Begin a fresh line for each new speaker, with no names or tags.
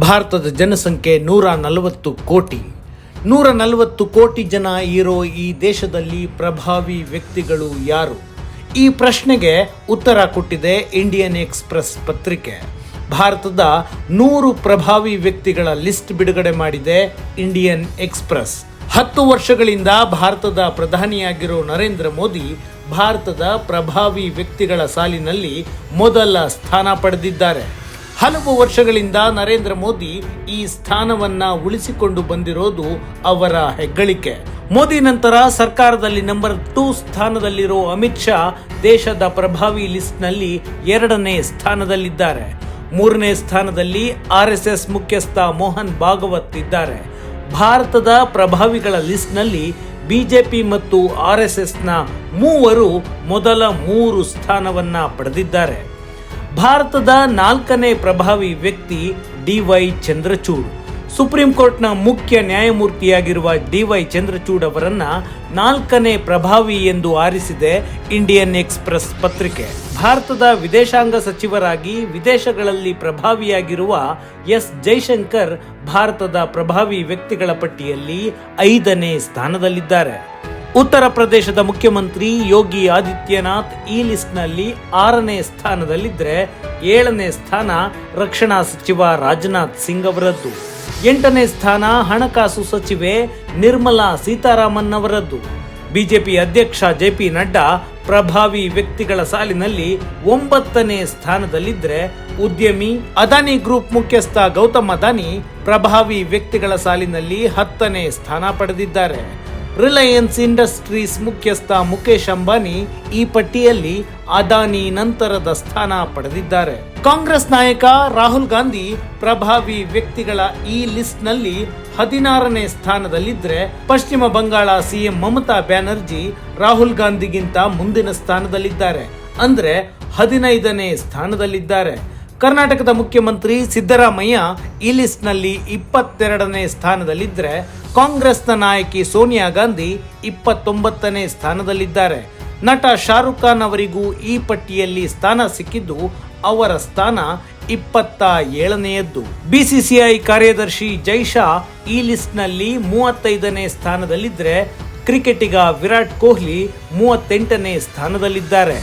ಭಾರತದ ಜನಸಂಖ್ಯೆ ನೂರ ನಲವತ್ತು ಕೋಟಿ. ನೂರ ನಲವತ್ತು ಕೋಟಿ ಜನ ಇರೋ ಈ ದೇಶದಲ್ಲಿ ಪ್ರಭಾವಿ ವ್ಯಕ್ತಿಗಳು ಯಾರು? ಈ ಪ್ರಶ್ನೆಗೆ ಉತ್ತರ ಕೊಟ್ಟಿದೆ ಇಂಡಿಯನ್ ಎಕ್ಸ್ಪ್ರೆಸ್ ಪತ್ರಿಕೆ. ಭಾರತದ ನೂರು ಪ್ರಭಾವಿ ವ್ಯಕ್ತಿಗಳ ಲಿಸ್ಟ್ ಬಿಡುಗಡೆ ಮಾಡಿದೆ ಇಂಡಿಯನ್ ಎಕ್ಸ್ಪ್ರೆಸ್. ಹತ್ತು ವರ್ಷಗಳಿಂದ ಭಾರತದ ಪ್ರಧಾನಿಯಾಗಿರೋ ನರೇಂದ್ರ ಮೋದಿ ಭಾರತದ ಪ್ರಭಾವಿ ವ್ಯಕ್ತಿಗಳ ಸಾಲಿನಲ್ಲಿ ಮೊದಲ ಸ್ಥಾನ ಪಡೆದಿದ್ದಾರೆ. ಹಲವು ವರ್ಷಗಳಿಂದ ನರೇಂದ್ರ ಮೋದಿ ಈ ಸ್ಥಾನವನ್ನ ಉಳಿಸಿಕೊಂಡು ಬಂದಿರೋದು ಅವರ ಹೆಗ್ಗಳಿಕೆ. ಮೋದಿ ನಂತರ ಸರ್ಕಾರದಲ್ಲಿ ನಂಬರ್ ಟೂ ಸ್ಥಾನದಲ್ಲಿರೋ ಅಮಿತ್ ಶಾ ದೇಶದ ಪ್ರಭಾವಿ ಲಿಸ್ಟ್ನಲ್ಲಿ ಎರಡನೇ ಸ್ಥಾನದಲ್ಲಿದ್ದಾರೆ. ಮೂರನೇ ಸ್ಥಾನದಲ್ಲಿ ಆರ್ ಎಸ್ ಎಸ್ ಮುಖ್ಯಸ್ಥ ಮೋಹನ್ ಭಾಗವತ್ ಇದ್ದಾರೆ. ಭಾರತದ ಪ್ರಭಾವಿಗಳ ಲಿಸ್ಟ್ನಲ್ಲಿ ಬಿಜೆಪಿ ಮತ್ತು ಆರ್ ಎಸ್ ಎಸ್ನ ಮೂವರು ಮೊದಲ ಮೂರು ಸ್ಥಾನವನ್ನ ಪಡೆದಿದ್ದಾರೆ. ಭಾರತದ ನಾಲ್ಕನೇ ಪ್ರಭಾವಿ ವ್ಯಕ್ತಿ ಡಿ ವೈ ಚಂದ್ರಚೂಡ್. ಸುಪ್ರೀಂ ಕೋರ್ಟ್ನ ಮುಖ್ಯ ನ್ಯಾಯಮೂರ್ತಿಯಾಗಿರುವ ಡಿವೈ ಚಂದ್ರಚೂಡ್ ಅವರನ್ನ ನಾಲ್ಕನೇ ಪ್ರಭಾವಿ ಎಂದು ಆರಿಸಿದೆ ಇಂಡಿಯನ್ ಎಕ್ಸ್ಪ್ರೆಸ್ ಪತ್ರಿಕೆ. ಭಾರತದ ವಿದೇಶಾಂಗ ಸಚಿವರಾಗಿ ವಿದೇಶಗಳಲ್ಲಿ ಪ್ರಭಾವಿಯಾಗಿರುವ ಎಸ್. ಜೈಶಂಕರ್ ಭಾರತದ ಪ್ರಭಾವಿ ವ್ಯಕ್ತಿಗಳ ಪಟ್ಟಿಯಲ್ಲಿ ಐದನೇ ಸ್ಥಾನದಲ್ಲಿದ್ದಾರೆ. ಉತ್ತರ ಪ್ರದೇಶದ ಮುಖ್ಯಮಂತ್ರಿ ಯೋಗಿ ಆದಿತ್ಯನಾಥ್ ಈ ಲಿಸ್ಟ್ನಲ್ಲಿ ಆರನೇ ಸ್ಥಾನದಲ್ಲಿದ್ದರೆ ಏಳನೇ ಸ್ಥಾನ ರಕ್ಷಣಾ ಸಚಿವ ರಾಜನಾಥ್ ಸಿಂಗ್ ಅವರದ್ದು. ಎಂಟನೇ ಸ್ಥಾನ ಹಣಕಾಸು ಸಚಿವೆ ನಿರ್ಮಲಾ ಸೀತಾರಾಮನ್ ಅವರದ್ದು ಬಿಜೆಪಿ ಅಧ್ಯಕ್ಷ ಜೆ ಪಿ ನಡ್ಡಾ ಪ್ರಭಾವಿ ವ್ಯಕ್ತಿಗಳ ಸಾಲಿನಲ್ಲಿ ಒಂಬತ್ತನೇ ಸ್ಥಾನದಲ್ಲಿದ್ದರೆ ಉದ್ಯಮಿ, ಅದಾನಿ ಗ್ರೂಪ್ ಮುಖ್ಯಸ್ಥ ಗೌತಮ್ ಅದಾನಿ ಪ್ರಭಾವಿ ವ್ಯಕ್ತಿಗಳ ಸಾಲಿನಲ್ಲಿ ಹತ್ತನೇ ಸ್ಥಾನ ಪಡೆದಿದ್ದಾರೆ. ರಿಲಯನ್ಸ್ ಇಂಡಸ್ಟ್ರೀಸ್ ಮುಖ್ಯಸ್ಥ ಮುಖೇಶ್ ಅಂಬಾನಿ ಈ ಪಟ್ಟಿಯಲ್ಲಿ ಅದಾನಿ ನಂತರದ ಸ್ಥಾನ ಪಡೆದಿದ್ದಾರೆ. ಕಾಂಗ್ರೆಸ್ ನಾಯಕ ರಾಹುಲ್ ಗಾಂಧಿ ಪ್ರಭಾವಿ ವ್ಯಕ್ತಿಗಳ ಈ ಲಿಸ್ಟ್ನಲ್ಲಿ ಹದಿನಾರನೇ ಸ್ಥಾನದಲ್ಲಿದ್ದರೆ ಪಶ್ಚಿಮ ಬಂಗಾಳ ಸಿಎಂ ಮಮತಾ ಬ್ಯಾನರ್ಜಿ ರಾಹುಲ್ ಗಾಂಧಿಗಿಂತ ಮುಂದಿನ ಸ್ಥಾನದಲ್ಲಿದ್ದಾರೆ. ಅಂದ್ರೆ ಹದಿನೈದನೇ ಸ್ಥಾನದಲ್ಲಿದ್ದಾರೆ. ಕರ್ನಾಟಕದ ಮುಖ್ಯಮಂತ್ರಿ ಸಿದ್ದರಾಮಯ್ಯ ಈ ಲಿಸ್ಟ್ನಲ್ಲಿ ಇಪ್ಪತ್ತೆರಡನೇ ಸ್ಥಾನದಲ್ಲಿದ್ದರೆ ಕಾಂಗ್ರೆಸ್ನ ನಾಯಕಿ ಸೋನಿಯಾ ಗಾಂಧಿ ಇಪ್ಪತ್ತೊಂಬತ್ತನೇ ಸ್ಥಾನದಲ್ಲಿದ್ದಾರೆ. ನಟ ಶಾರುಖ್ ಖಾನ್ ಅವರಿಗೂ ಈ ಪಟ್ಟಿಯಲ್ಲಿ ಸ್ಥಾನ ಸಿಕ್ಕಿದ್ದು ಅವರ ಸ್ಥಾನ ಇಪ್ಪತ್ತ ಏಳನೆಯದ್ದು. ಬಿಸಿಸಿಐ ಕಾರ್ಯದರ್ಶಿ ಜೈಶಾ ಈ ಲಿಸ್ಟ್ನಲ್ಲಿ ಮೂವತ್ತೈದನೇ ಸ್ಥಾನದಲ್ಲಿದ್ದರೆ ಕ್ರಿಕೆಟಿಗ ವಿರಾಟ್ ಕೊಹ್ಲಿ ಮೂವತ್ತೆಂಟನೇ ಸ್ಥಾನದಲ್ಲಿದ್ದಾರೆ.